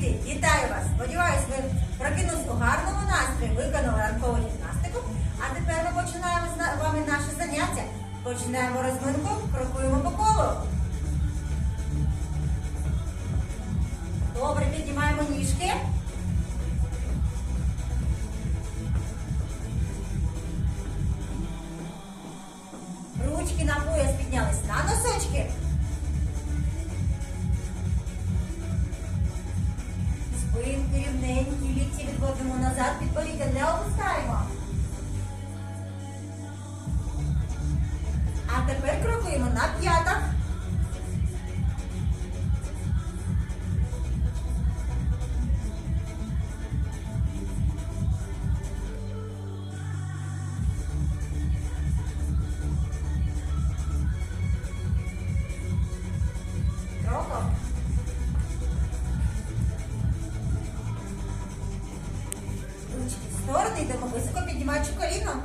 Діти, вітаю вас! Сподіваюсь, ви прокинулись у гарному настрої, виконали ранкову гімнастику. А тепер ми починаємо з вами наше заняття. Починаємо розминку, крокуємо по колу. Добре, піднімаємо ніжки. Спинки рівненькі, лікті відводимо назад, підборіддя не опускаємо. А тепер крокуємо на п'ятах. В йдемо високо піднімаючи коліно.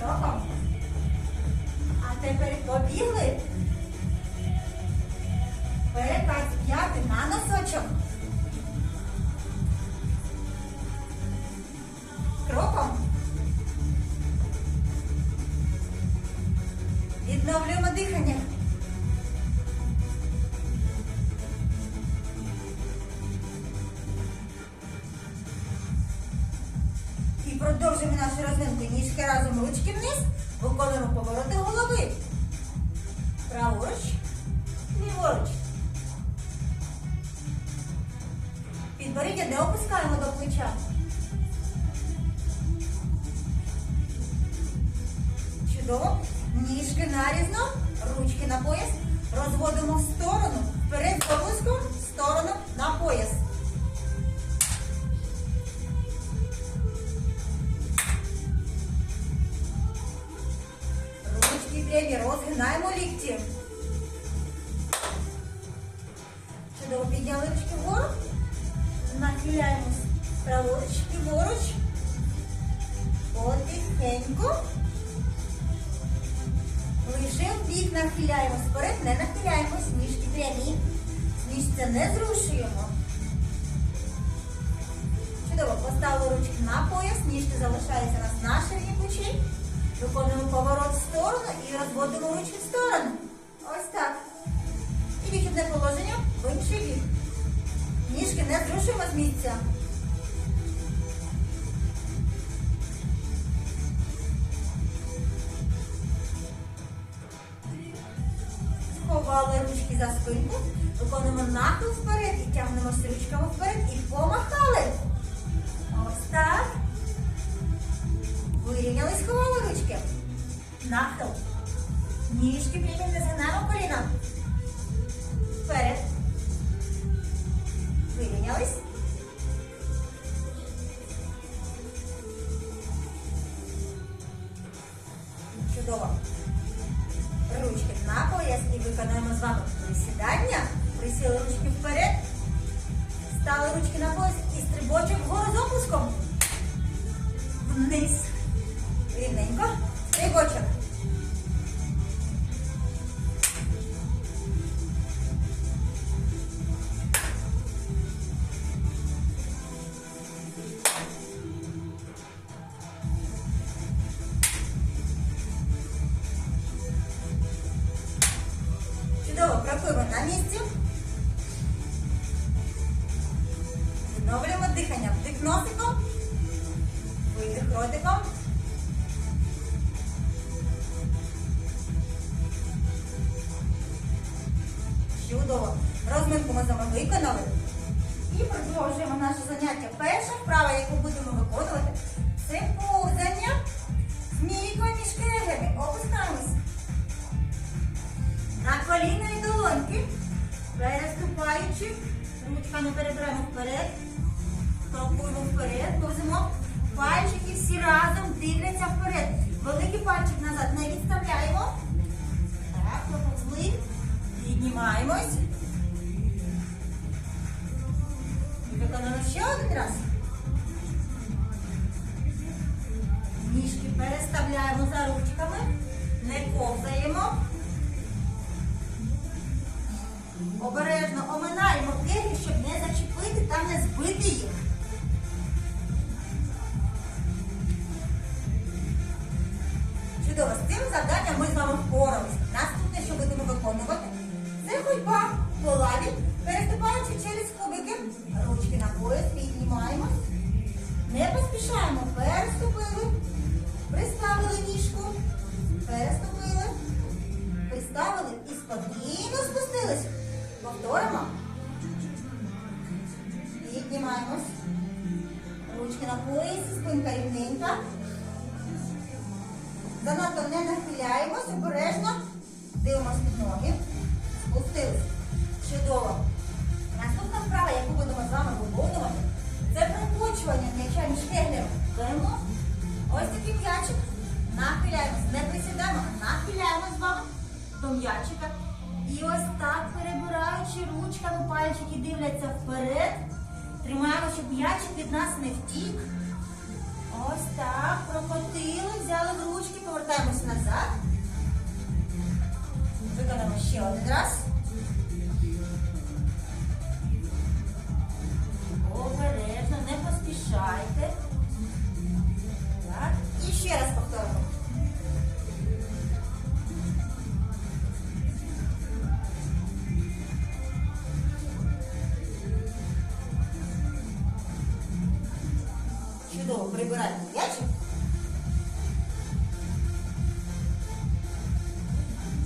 Кроком. А тепер побігли. Перекат п'яти на носочок. Кроком. І продовжуємо нашу розминку. Ніжки разом ручки вниз. Виконуємо повороти голови. Праворуч, ліворуч. Підборіддя не опускаємо до плеча. Чудово. Ніжки нарізно, ручки на пояс. Розводимо в сторону. Вперед з в сторону на пояс. Ручки розгинаємо лікті. Чудово підняли ручки вгору. Нахиляємось праворуч, ліворуч. Потихеньку. Лише в бік нахиляємось вперед, не нахиляємось, ніжки прямі. Місця не зрушуємо. Чудово, поставили ручки на пояс, ніжки залишаються на ширині сторону і розводимо ручки в сторону. Ось так. І вихідне положення в інший бік. Ніжки не зрушуємо з місця. Сховали ручки за спинку, виконуємо нахил вперед і тягнемося ручками вперед і помахали. Ось так. Вирівняли, сховали ручки. Нахил. Ніжки не згинаємо коліна. Вперед. Вирівнялись. Чудово. Ручки на пояс і виконаємо з вами присідання. Присіли ручки вперед. Стали ручки на пояс і стрибочок вгору з опуском. Вниз. Рівненько. Стрибочок. Чудово, крокуємо на місці. Відновлюємо дихання. Вдих носиком. Видих ротиком. Чудово. Розминку ми з вами виконали. І продовжуємо наше заняття. Перша вправа, яку будемо виконувати, це повзання змійкою між кригами. Опускаємось. На коліна і долоньки. Переступаючи. Ручками перебираємо вперед. Крокуємо вперед. Повземо. Пальчики всі разом дивляться вперед. Великий пальчик назад не відставляємо. Піднімаємось. І виконуємо ще один раз. Ніжки переставляємо за ручками. Не ковзаємо. Обережно оминаємо кегель, щоб не зачепити та не збити їх. І спустились. Повторимо. Піднімаємось. Ручки на поясі, спинка рівненька. Занадто не нахиляємось, обережно. Дивимось під ноги. Так, перебираючи ручками, пальчики дивляться вперед. Тримаємо, щоб м'ячик від нас не втік. Ось так, прокотили, взяли в ручки, повертаємось назад. Виконаємо ще один раз. Прибираємо м'ячик.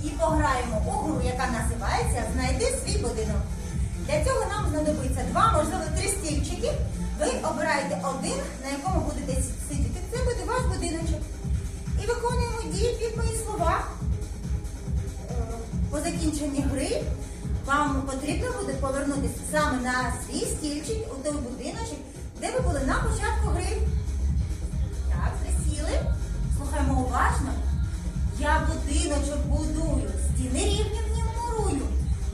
І пограємо у гру, яка називається Знайди свій будинок. Для цього нам знадобиться два, можливо, три стільчики. Ви обираєте один, на якому будете сидіти. Це буде ваш будиночок. І виконуємо дії під мої слова. Е, По закінченні гри вам потрібно буде повернутися саме на свій стільчик у той будиночок, де ви були на початку гри. Уважно. Я будиночок будую, стіни рівні в нім мурую.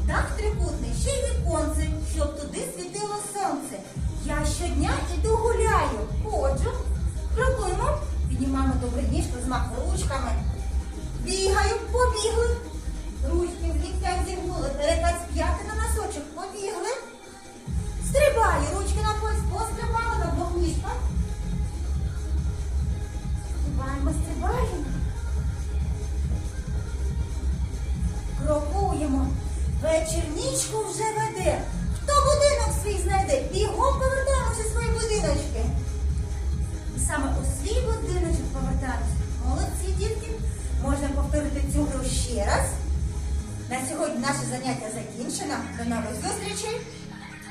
Дах трикутний, ще й віконце, щоб туди світило сонце. Я щодня іду гуляю, ходжу, крокуємо, піднімаємо добре ніжку, змах ручками. Бігаю, побігли. Ручки в ліктях зігнули, переказ п'яти на носочок, побігли. Закінчено. До нових зустрічей.